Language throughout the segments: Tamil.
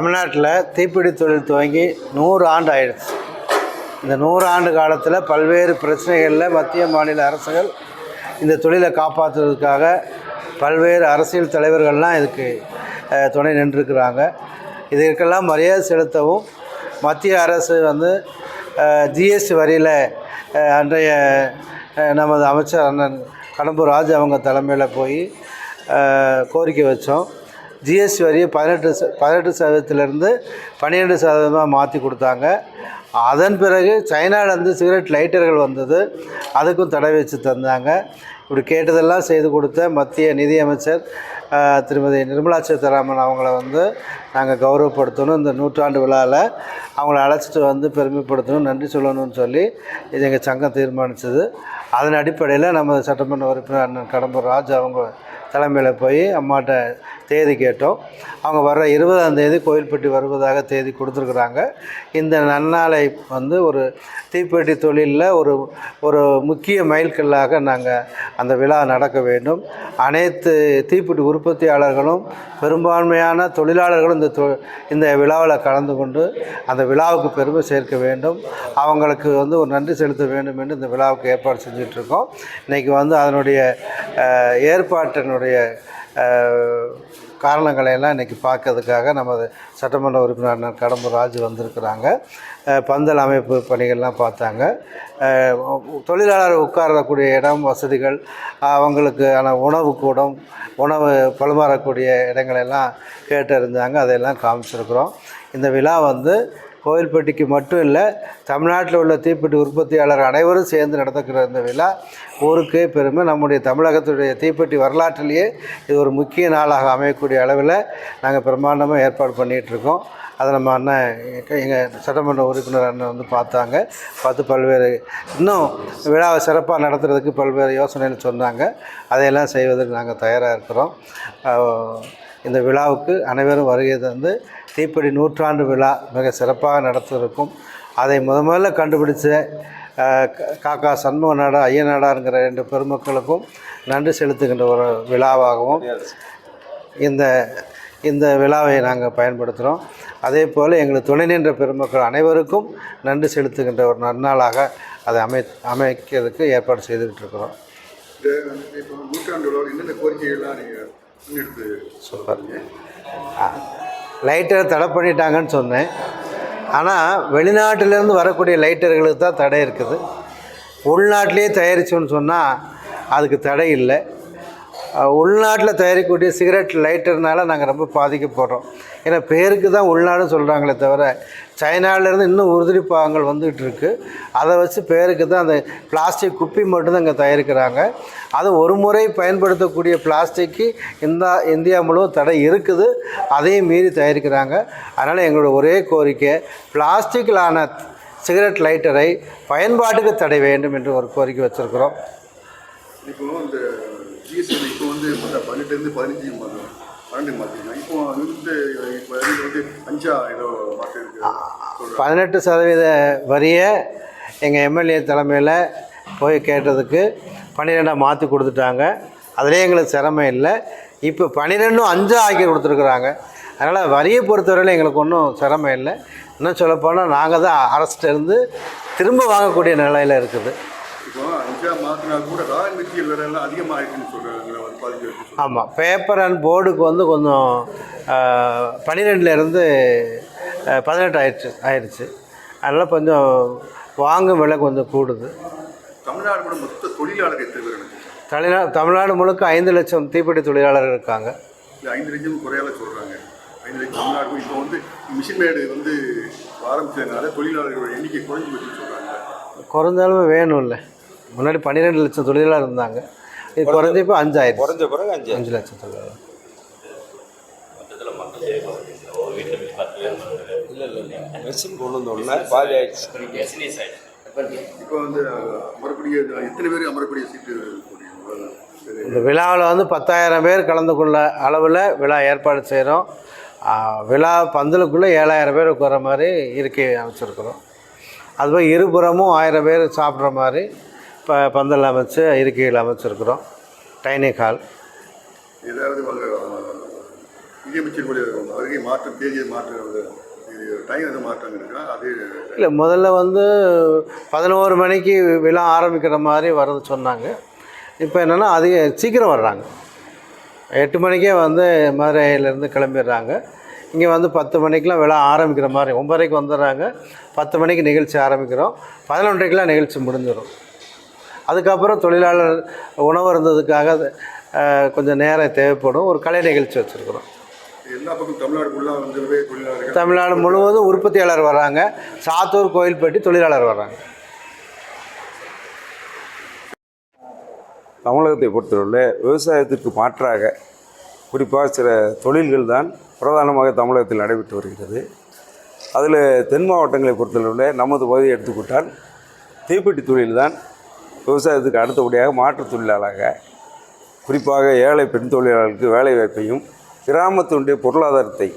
தமிழ்நாட்டில் தீப்பிடி தொழில் துவங்கி நூறு ஆண்டு ஆயிடுச்சு. இந்த நூறு ஆண்டு காலத்தில் பல்வேறு பிரச்சனைகளில் மத்திய மாநில அரசுகள் இந்த தொழிலை காப்பாற்றுவதற்காக பல்வேறு அரசியல் தலைவர்கள்லாம் இதுக்கு துணை நின்றுருக்கிறாங்க. இதற்கெல்லாம் மரியாதை செலுத்தவும் மத்திய அரசு வந்து ஜிஎஸ்டி வரியில் அன்றைய நமது அமைச்சர் அண்ணன் கடம்பூர் ராஜு அவங்க தலைமையில் போய் கோரிக்கை வச்சோம். ஜிஎஸ்டி வரியை பதினெட்டு ச- பதினெட்டு சதவீதத்திலேருந்து பன்னிரெண்டு சதவீதமாக மாற்றி கொடுத்தாங்க. அதன் பிறகு சைனாவிலேருந்து சிகரெட் லைட்டர்கள் வந்தது. அதுக்கும் தடை வச்சு தந்தாங்க. இப்படி கேட்டதெல்லாம் செய்து கொடுத்த மத்திய நிதியமைச்சர் திருமதி நிர்மலா சீதாராமன் அவங்கள வந்து நாங்கள் கௌரவப்படுத்தணும். இந்த நூற்றாண்டு விழாவில் அவங்கள அழைச்சிட்டு வந்து பெருமைப்படுத்தணும் நன்றி சொல்லணும்னு சொல்லி இது எங்கள் சங்கம் தீர்மானித்தது அதன் அடிப்படையில் நம்ம சட்டமன்ற உறுப்பினர் அண்ணன் கடம்பூர் ராஜ் அவங்க தலைமையில் போய் அம்மாட்ட தேதி கேட்டோம். அவங்க வர்ற இருபதாம் தேதி கோயில்பட்டி வருவதாக தேதி கொடுத்துருக்குறாங்க. இந்த நன்னாளை வந்து ஒரு தீப்பெட்டி தொழிலில் ஒரு ஒரு முக்கிய மைல்கல்லாக நாங்கள் அந்த விழா நடக்க வேண்டும். அனைத்து தீப்பெட்டி உற்பத்தியாளர்களும் பெரும்பான்மையான தொழிலாளர்களும் இந்த தொ இந்த விழாவில் கலந்து கொண்டு அந்த விழாவுக்கு பெருமை சேர்க்க வேண்டும். அவங்களுக்கு வந்து ஒரு நன்றி செலுத்த வேண்டும் என்று இந்த விழாவுக்கு ஏற்பாடு செஞ்சிட்ருக்கோம் இன்றைக்கி வந்து அதனுடைய ஏற்பாட்டினுடைய காரணங்களை எல்லாம் இன்றைக்கி பார்க்கறதுக்காக நமது சட்டமன்ற உறுப்பினர் கடம்பு கடம்பூர் ராஜு வந்திருக்கிறாங்க. பந்தல் அமைப்பு பணிகள்லாம் பார்த்தாங்க. தொழிலாளர் உட்காரக்கூடிய இடம் வசதிகள் அவங்களுக்கான உணவு கூடம் உணவு பழுமாறக்கூடிய இடங்களெல்லாம் கேட்டறிஞ்சாங்க. அதையெல்லாம் காமிச்சிருக்கிறோம். இந்த விழா வந்து கோவில்பட்டிக்கு மட்டும் இல்லை தமிழ்நாட்டில் உள்ள தீப்பெட்டி உற்பத்தியாளர் அனைவரும் சேர்ந்து நடத்துக்கிற இந்த விழா. ஊருக்கே பெருமை. நம்முடைய தமிழகத்துடைய தீப்பெட்டி வரலாற்றிலேயே இது ஒரு முக்கிய நாளாக அமையக்கூடிய அளவில் நாங்கள் பிரம்மாண்டமாக ஏற்பாடு பண்ணிகிட்ருக்கோம். அதை நம்ம அண்ணன் எங்கள் சட்டமன்ற உறுப்பினர் அண்ணன் வந்து பார்த்தாங்க. பார்த்து பல்வேறு இன்னும் விழாவை சிறப்பாக நடத்துகிறதுக்கு பல்வேறு யோசனைகள் சொன்னாங்க. அதையெல்லாம் செய்வதற்கு நாங்கள் தயாராக இருக்கிறோம். இந்த விழாவுக்கு அனைவரும் வருகை தந்து தீப்பெட்டி நூற்றாண்டு விழா மிக சிறப்பாக நடத்திருக்கும். அதை முத முதல்ல கண்டுபிடிச்ச காக்கா சண்முக நாடா ஐயநாடாங்கிற ரெண்டு பெருமக்களுக்கும் நன்றி செலுத்துகின்ற ஒரு விழாவாகவும் இந்த இந்த விழாவை நாங்கள் பயன்படுத்துகிறோம். அதே போல் எங்களுக்கு துணை நின்ற பெருமக்கள் அனைவருக்கும் நன்றி செலுத்துகின்ற ஒரு நன்னாளாக அதை அமை அமைக்கிறதுக்கு ஏற்பாடு செய்துக்கிட்டு இருக்கிறோம். சூப்பர் லைட்டரை தடை பண்ணிட்டாங்கன்னு சொன்னேன். ஆனால் வெளிநாட்டிலேருந்து வரக்கூடிய லைட்டர்களுக்கு தான் தடை இருக்குது. உள்நாட்டிலே தயாரிச்சோன்னு சொன்னால் அதுக்கு தடை இல்லை. உள்நாட்டில் தயாரிக்கக்கூடிய சிகரெட் லைட்டர்னால நாங்கள் ரொம்ப பாதிக்கப்படுறோம். ஏன்னா பேருக்கு தான் உள்நாடுன்னு சொல்கிறாங்களே தவிர சைனாவிலேருந்து இன்னும் உறுதி பாகங்கள் வந்துகிட்டு இருக்குது அதை வச்சு பேருக்கு தான் அந்த பிளாஸ்டிக் குப்பி மட்டும்தான் இங்கே தயாரிக்கிறாங்க. அது ஒரு முறை பயன்படுத்தக்கூடிய பிளாஸ்டிக்கு இந்த இந்தியா முழுவதும் தடை இருக்குது. அதையும் மீறி தயாரிக்கிறாங்க. அதனால் எங்களோட ஒரே கோரிக்கை பிளாஸ்டிக்கிலான சிகரெட் லைட்டரை பயன்பாட்டுக்கு தடை வேண்டும் என்று ஒரு கோரிக்கை வச்சுருக்கிறோம். இப்போ இந்த வந்து பதினெட்டுலேருந்து பதினஞ்சு பன்னெண்டு மாற்றிருக்காங்க இப்போ வந்து இப்போ அஞ்சா ஏதோ பதினெட்டு சதவீத வரியை எங்கள் எம்எல்ஏ தலைமையில் போய் கேட்டதுக்கு பன்னிரெண்டாக மாற்றி கொடுத்துட்டாங்க. அதிலே எங்களுக்கு சிரமம் இல்லை. இப்போ பன்னிரெண்டும் அஞ்சா ஆக்கி கொடுத்துருக்குறாங்க. அதனால் வரியை பொறுத்தவரையில் எங்களுக்கு ஒன்றும் சிரமம் இல்லை. இன்னும் சொல்லப்போனால் நாங்கள் தான் அரசிட்ட இருந்து திரும்ப வாங்கக்கூடிய நிலையில் இருக்குது. இப்போ அஞ்சா மாற்றினா கூட ரா மெட்டீரியல் வேற எல்லாம் அதிகமாக இருக்குன்னு சொல்கிறாங்க வந்து பாதிக்க இருக்கு ஆமாம் பேப்பர் அண்ட் போர்டுக்கு வந்து கொஞ்சம் பன்னிரெண்டுலேருந்து பதினெட்டு ஆயிடுச்சு ஆயிடுச்சு. அதனால் கொஞ்சம் வாங்கும் விலை கொஞ்சம் கூடுது. தமிழ்நாடு மொத்த தொழிலாளர் தமிழ்நா தமிழ்நாடு முழுக்க ஐந்து லட்சம் தீப்பெட்டி தொழிலாளர்கள் இருக்காங்க. இல்லை ஐந்து லட்சம் குறையால சொல்கிறாங்க ஐந்து லட்சம் தமிழ்நாடு இப்போ வந்து மிஷின் மேடு வந்து ஆரம்பிச்சதுனால தொழிலாளர்களோட எண்ணிக்கை குறைஞ்சு போச்சுன்னு சொல்கிறாங்க குறைஞ்சாலும் வேணும்ல. முன்னாடி பன்னிரெண்டு லட்சம் தொழிலாளர் இருந்தாங்க. இது குறைஞ்சி இப்போ அஞ்சாயிரம் குறைஞ்ச பிறகு அஞ்சு. அஞ்சு லட்சம் தொழிலாளர் இல்லை இல்லை இல்லை மெஷின் கொண்டு வந்தோடனே பாதி ஆயிடுச்சு. இப்போ வந்து அமரக்கூடிய எத்தனை பேர் அமரக்கூடிய சீட்டு. இந்த விழாவில் வந்து பத்தாயிரம் பேர் கலந்து கொள்ள அளவில் விழா ஏற்பாடு செய்கிறோம். விழா பந்தலுக்குள்ளே ஏழாயிரம் பேர் உட்கார மாதிரி இருக்கை அமைச்சிருக்கிறோம். அதுபோல் இருபுறமும் ஆயிரம் பேர் சாப்பிட்ற மாதிரி ப பந்தல் அமைச்சு இருக்கைகள் அமைச்சிருக்கிறோம். Dining hall. ஏதாவது மாற்றம் தேதியை மாற்றம் இல்லை முதல்ல வந்து பதினோரு மணிக்கு விழா ஆரம்பிக்கிற மாதிரி வரது சொன்னாங்க. இப்போ என்னென்னா அதிக சீக்கிரம் வர்றாங்க. எட்டு மணிக்கே வந்து மதுரையிலேருந்து கிளம்பிடுறாங்க. இங்கே வந்து பத்து மணிக்கெலாம் விழா ஆரம்பிக்கிற மாதிரி ஒம்பதரைக்கு வந்துடுறாங்க. பத்து மணிக்கு நிகழ்ச்சி ஆரம்பிக்கிறோம். பதினொன்றைக்கெலாம் நிகழ்ச்சி முடிஞ்சிடும். அதுக்கப்புறம் தொழிலாளர் உணவு இருந்ததுக்காக கொஞ்சம் நேரம் தேவைப்படும். ஒரு கலை நிகழ்ச்சி வச்சுருக்குறோம். தமிழ்நாடு முழுவதும் உற்பத்தியாளர் வர்றாங்க. சாத்தூர் கோயில்பட்டி தொழிலாளர் வர்றாங்க. தமிழகத்தை பொறுத்தவரை விவசாயத்திற்கு மாற்றாக குறிப்பாக சில தொழில்கள் தான் பிரதானமாக தமிழகத்தில் நடைபெற்று வருகிறது. அதில் தென் மாவட்டங்களை பொறுத்தளவில் நமது பகுதியை எடுத்துக்கொண்டால் தீப்பெட்டி தொழில் தான் விவசாயத்துக்கு அடுத்தபடியாக மாற்றுத் தொழிலாளாக குறிப்பாக ஏழை பெண் தொழிலாளர்களுக்கு வேலைவாய்ப்பையும் கிராமத்தினுடைய பொருளாதாரத்தை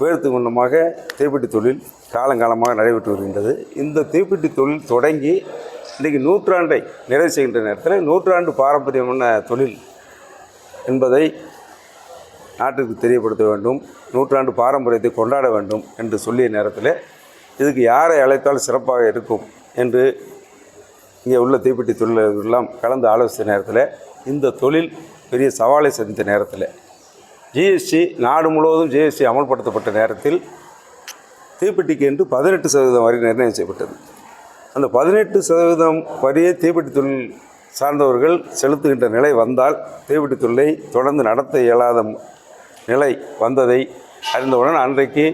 உயர்த்து கொண்டமாக தீப்பெட்டி தொழில் காலங்காலமாக நடைபெற்று வருகின்றது. இந்த தீப்பெட்டி தொழில் தொடங்கி இன்றைக்கு நூற்றாண்டை நிறைவு செய்கின்ற நேரத்தில் நூற்றாண்டு பாரம்பரியமான தொழில் என்பதை நாட்டுக்கு தெரியப்படுத்த வேண்டும் நூற்றாண்டு பாரம்பரியத்தை கொண்டாட வேண்டும் என்று சொல்லிய நேரத்தில் இதுக்கு யாரை அழைத்தால் சிறப்பாக இருக்கும் என்று இங்கே உள்ள தீப்பெட்டி தொழிலாளர்கள்லாம் கலந்து ஆலோசித்த நேரத்தில் இந்த தொழில் பெரிய சவாலை சந்தித்த நேரத்தில். ஜிஎஸ்டி நாடு முழுவதும் ஜிஎஸ்டி அமல்படுத்தப்பட்ட நேரத்தில் தீப்பெட்டிக்கு என்று பதினெட்டு சதவீதம் வரி நிர்ணயம் செய்யப்பட்டது. அந்த பதினெட்டு சதவீதம் வரியை தீப்பெட்டி தொழில் சார்ந்தவர்கள் செலுத்துகின்ற நிலை வந்தால் தீப்பெட்டி தொழிலை தொடர்ந்து நடத்த இயலாத நிலை வந்ததை அறிந்தவுடன் அன்றைக்கு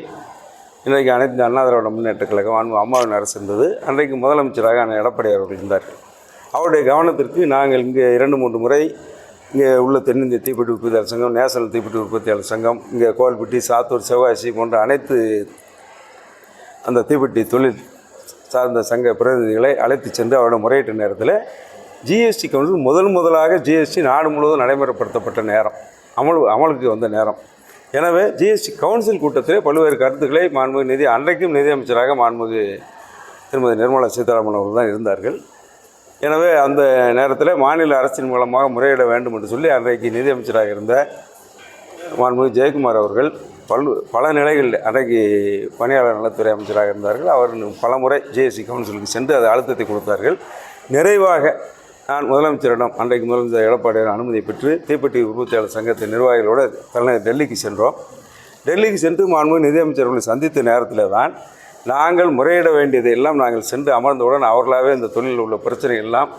இன்றைக்கு அனைத்து அண்ணா திராவிட முன்னேற்ற கழகம் அன்பு அம்மாவின் அரசு இருந்தது அன்றைக்கு முதலமைச்சராக அண்ணன் எடப்பாடி அவர்கள் இருந்தார். அவருடைய கவனத்திற்கு நாங்கள் இங்கே இரண்டு மூன்று முறை இங்கே உள்ள தென்னிந்திய தீப்பெட்டி உற்பத்தியாளர் சங்கம் நேஷனல் தீப்பெட்டி உற்பத்தியாளர் சங்கம் இங்கே கோவில்பட்டி சாத்தூர் செவ்வாசி போன்ற அனைத்து அந்த தீப்பெட்டி தொழில் சார்ந்த சங்க பிரதிநிதிகளை அழைத்து சென்று அவரோட முறையிட்ட நேரத்தில் ஜிஎஸ்டி கவுன்சில் முதல் முதலாக ஜிஎஸ்டி நாடு முழுவதும் நடைமுறைப்படுத்தப்பட்ட நேரம். அமல் அமலுக்கு வந்த நேரம். எனவே ஜிஎஸ்டி கவுன்சில் கூட்டத்திலே பல்வேறு கருத்துக்களை மாண்புமிகு நிதி அன்றைக்கும் நிதியமைச்சராக மாண்புமிகு திருமதி நிர்மலா சீதாராமன் அவர்கள் தான் இருந்தார்கள். எனவே அந்த நேரத்தில் மாநில அரசின் மூலமாக முறையிட வேண்டும் என்று சொல்லி அன்றைக்கு நிதியமைச்சராக இருந்த மாண்புமிகு ஜெயக்குமார் அவர்கள் பல் பல நிலைகளில் அன்றைக்கு பணியாளர் நலத்துறை அமைச்சராக இருந்தார்கள். அவர் பல முறை கவுன்சிலுக்கு சென்று அது அழுத்தத்தை கொடுத்தார்கள். நிறைவாக நான் முதலமைச்சரிடம் அன்றைக்கு முதலமைச்சர் எடப்பாடியார் அனுமதியை பெற்று தீப்பெட்டி உற்பத்தியாளர் சங்கத்தின் நிர்வாகிகளோடு தலைநகர் டெல்லிக்கு சென்றோம். டெல்லிக்கு சென்று மாண்புமிகு நிதியமைச்சர்களை சந்தித்த நேரத்தில் தான் நாங்கள் முறையிட வேண்டியதை எல்லாம் நாங்கள் சென்று அமர்ந்தவுடன் அவர்களாகவே இந்த தொழிலில் உள்ள பிரச்சனை எல்லாம்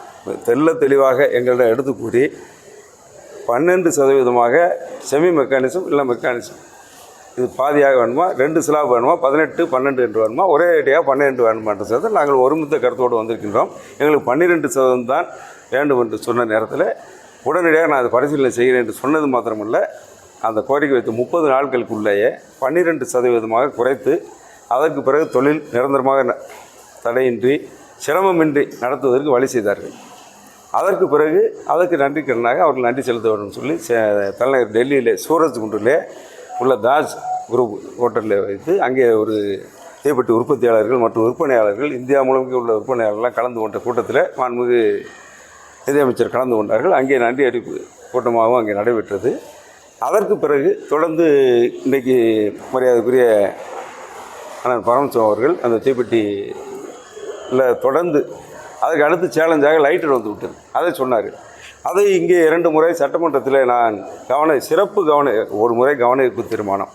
தெள்ள தெளிவாக எங்களிடம் எடுத்து கூறி பன்னெண்டு சதவீதமாக செமி மெக்கானிசம் இல்லை மெக்கானிசம் இது பாதியாக வேணுமா ரெண்டு ஸ்லாப் வேணுமா பதினெட்டு பன்னெண்டு என்று வேணுமா ஒரே ஐடியாக பன்னெண்டு வேணுமான்ற சேர்த்து நாங்கள் ஒருமித்த கருத்தோடு வந்திருக்கின்றோம். எங்களுக்கு பன்னிரெண்டு சதவீதம் தான் வேண்டும் என்று சொன்ன நேரத்தில் உடனடியாக நான் அதை பரிசீலனை செய்கிறேன் என்று சொன்னது மாத்திரமல்ல அந்த கோரிக்கை வைத்து முப்பது நாட்களுக்குள்ளேயே பன்னிரெண்டு சதவீதமாக குறைத்து அதற்கு பிறகு தொழில் நிரந்தரமாக ந- தடையின்றி சிரமமின்றி நடத்துவதற்கு வழி செய்தார்கள். அதற்கு பிறகு அதற்கு நன்றி கடனாக அவர்கள் நன்றி செலுத்த வேண்டும் சொல்லி சே- தலைநகர் டெல்லியிலே சூரஜ் குன்றிலே உள்ள தாஜ் குரூப் ஹோட்டலில் வைத்து அங்கே ஒரு தீப்பெட்டி உற்பத்தியாளர்கள் மற்றும் விற்பனையாளர்கள் இந்தியா முழுக்க உள்ள விற்பனையாளர்கள்லாம் கலந்து கொண்ட கூட்டத்தில் மாண்புமிகு நிதியமைச்சர் கலந்து கொண்டார்கள். அங்கே நன்றி அறிவிப்பு கூட்டமாகவும் அங்கே நடைபெற்றது. அதற்கு பிறகு தொடர்ந்து இன்றைக்கு மரியாதைக்குரிய அண்ணன் பரமசிவம் அவர்கள் அந்த தீப்பெட்டி இல்லை தொடர்ந்து அதுக்கு அடுத்து சேலஞ்சாக லைட்டர் வந்து விட்டது. அதை சொன்னார். அதை இங்கே இரண்டு முறை சட்டமன்றத்தில் நான் கவன சிறப்பு கவன ஒரு முறை கவன ஈர்ப்பு தீர்மானம்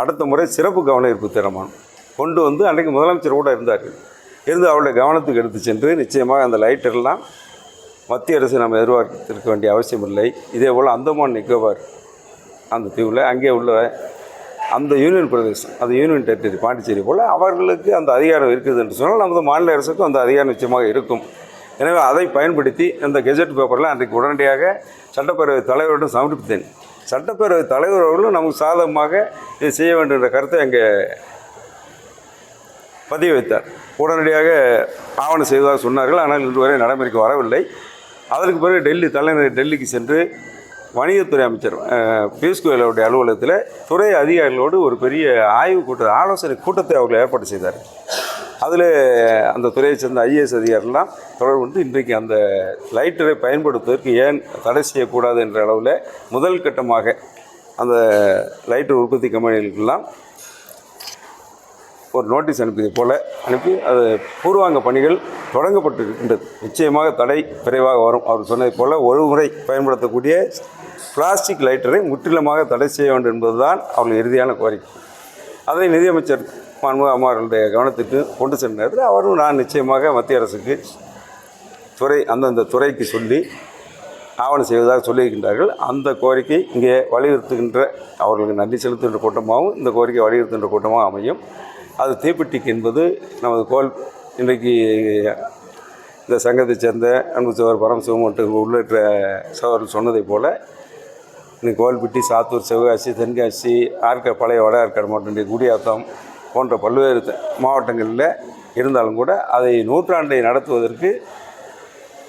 அடுத்த முறை சிறப்பு கவன ஈர்ப்பு தீர்மானம் கொண்டு வந்து அன்றைக்கு முதலமைச்சர் கூட இருந்தார்கள் இருந்து அவருடைய கவனத்துக்கு எடுத்து சென்று நிச்சயமாக அந்த லைட்டர்லாம் மத்திய அரசு நம்ம எதிர்பார்த்திருக்க வேண்டிய அவசியம் இல்லை. இதே போல் அந்தமான் நிக்கோபார் அந்த தீவில் அங்கே உள்ள அந்த யூனியன் பிரதேசம் அந்த யூனியன் டெரிட்டரி பாண்டிச்சேரி போல் அவர்களுக்கு அந்த அதிகாரம் இருக்குது என்று சொன்னால் நமது மாநில அரசுக்கும் அந்த அதிகாரம் நிச்சயமாக இருக்கும். எனவே அதை பயன்படுத்தி அந்த கெஜெட் பேப்பரில் அன்றைக்கு உடனடியாக சட்டப்பேரவை தலைவரிடம் சமர்ப்பித்தேன். சட்டப்பேரவை தலைவர் அவர்களும் நமக்கு சாதகமாக இதை செய்ய வேண்டும் என்ற கருத்தை அங்கே பதிவு வைத்தார். உடனடியாக ஆவணம் செய்வதாக சொன்னார்கள். ஆனால் இன்று வரை நடைமுறைக்கு வரவில்லை. அதற்கு பிறகு டெல்லி தலைநகர் டெல்லிக்கு சென்று வணிகத்துறை அமைச்சர் பியூஷ் கோயல் அலுவலகத்தில் துறை அதிகாரிகளோடு ஒரு பெரிய ஆய்வு கூட்ட ஆலோசனை கூட்டத்தை அவர்கள் ஏற்பாடு செய்தார். அதில் அந்த துறையை சேர்ந்த ஐஏஎஸ் அதிகாரிலாம் தொடர்பு கொண்டு இன்றைக்கு அந்த லைட்டரை பயன்படுத்துவதற்கு ஏன் தடை செய்யக்கூடாது என்ற அளவில் முதல் கட்டமாக அந்த லைட்டர் உற்பத்தி கம்பெனிகளுக்கெல்லாம் ஒரு நோட்டீஸ் அனுப்பியது போல் அனுப்பி அது பூர்வாங்க பணிகள் தொடங்கப்பட்டு இருக்கின்றது நிச்சயமாக தடை விரைவாக வரும். அவர் சொன்னது போல் ஒரு முறை பயன்படுத்தக்கூடிய பிளாஸ்டிக் லைட்டரை முற்றிலுமாக தடை செய்ய வேண்டும் என்பதுதான் அவர்கள் இறுதியான கோரிக்கை. அதை நிதியமைச்சர் மாண்புமிகு அம்மாவர்களுடைய கவனத்துக்கு கொண்டு சென்ற நேரத்தில் அவரும் நான் நிச்சயமாக மத்திய அரசுக்கு துறை அந்தந்த துறைக்கு சொல்லி ஆவணம் செய்வதாக சொல்லியிருக்கின்றார்கள். அந்த கோரிக்கை இங்கே வலியுறுத்துகின்ற அவர்களுக்கு நன்றி செலுத்துகின்ற கூட்டமாகவும் இந்த கோரிக்கை வலியுறுத்துகின்ற கூட்டமாக அமையும். அது தீப்பெட்டிக்கு என்பது நமது கோல் இன்றைக்கு இந்த சங்கத்தை சேர்ந்த அன்பு சோர் பரமசிவம் மற்றும் உள்ளிட்ட சோழர்கள் சொன்னதைப் போல் இன்னைக்கு கோல்பட்டி சாத்தூர் சிவகாசி தென்காசி ஆற்கா பழைய வட ஆற்காடு மாவட்டம் குடியாத்தம் போன்ற பல்வேறு மாவட்டங்களில் இருந்தாலும் கூட அதை நூற்றாண்டை நடத்துவதற்கு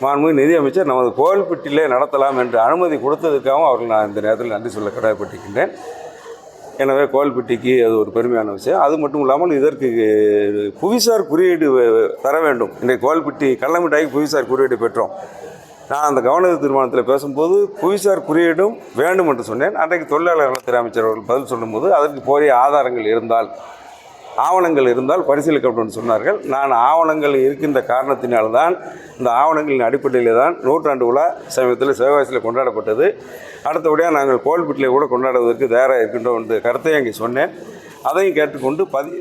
மாண்புமிகு நிதியமைச்சர் நமது கோவில்பட்டியிலே நடத்தலாம் என்று அனுமதி கொடுத்ததுக்காகவும் அவர்கள் நான் இந்த நேரத்தில் நன்றி சொல்ல கடமைப்பட்டிருக்கின்றேன். எனவே கோவில்பட்டிக்கு அது ஒரு பெருமையான விஷயம். அது மட்டும் இல்லாமல் இதற்கு புவிசார் குறியீடு வ- தர வேண்டும். இன்றைக்கு கோவில்பட்டி கள்ளமிட்டாய்க்கு புவிசார் குறியீடு பெற்றோம். நான் அந்த கவன தீர்மானத்தில் பேசும்போது புவிசார் குறியீடும் வேண்டும் என்று சொன்னேன். அன்றைக்கு தொழிலாளர் நலத்துறை அமைச்சர் அவர்கள் பதில் சொல்லும்போது அதற்கு போதிய ஆதாரங்கள் இருந்தால் ஆவணங்கள் இருந்தால் பரிசீலிக்கப்படும் சொன்னார்கள். நான் ஆவணங்கள் இருக்கின்ற காரணத்தினால்தான் இந்த ஆவணங்களின் அடிப்படையில் தான் நூற்றாண்டு விழா சமயத்தில் சிவகாசியில் கொண்டாடப்பட்டது. அடுத்தபடியாக நாங்கள் கோல்பட்டியில் கூட கொண்டாடுவதற்கு தயாராக இருக்கின்றோம் என்று கருத்தை அங்கே சொன்னேன். அதையும் கேட்டுக்கொண்டு பதி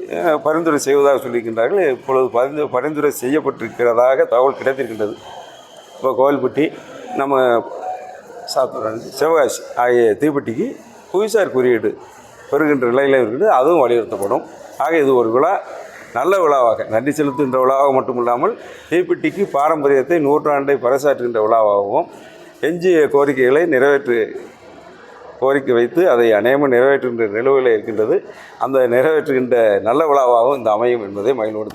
பரிந்துரை செய்வதாக சொல்லியிருக்கின்றார்கள். இப்பொழுது பரிந்து பரிந்துரை செய்யப்பட்டிருக்கிறதாக தகவல் கிடைத்திருக்கின்றது. இப்போ கோவில்பட்டி நம்ம சாத்தூர் சிவகாசி ஆகிய தீப்பெட்டிக்கு புவிசார் குறியீடு பெறுகின்ற நிலையில் இருக்குது. அதுவும் வலியுறுத்தப்படும். ஆக இது ஒரு விழா நல்ல விழாவாக நன்றி செலுத்துகின்ற விழாவாக மட்டுமில்லாமல் தீப்பெட்டிக்கு பாரம்பரியத்தை நூற்றாண்டை பறைசாற்றுகின்ற விழாவாகவும் எஞ்சிய கோரிக்கைகளை நிறைவேற்று கோரிக்கை வைத்து அதை அநேகமாக நிறைவேற்றுகின்ற நிலவுகளை இருக்கின்றது. அந்த நிறைவேற்றுகின்ற நல்ல விழாவாகவும் இந்த அமையும் என்பதை மகிழ்வோடு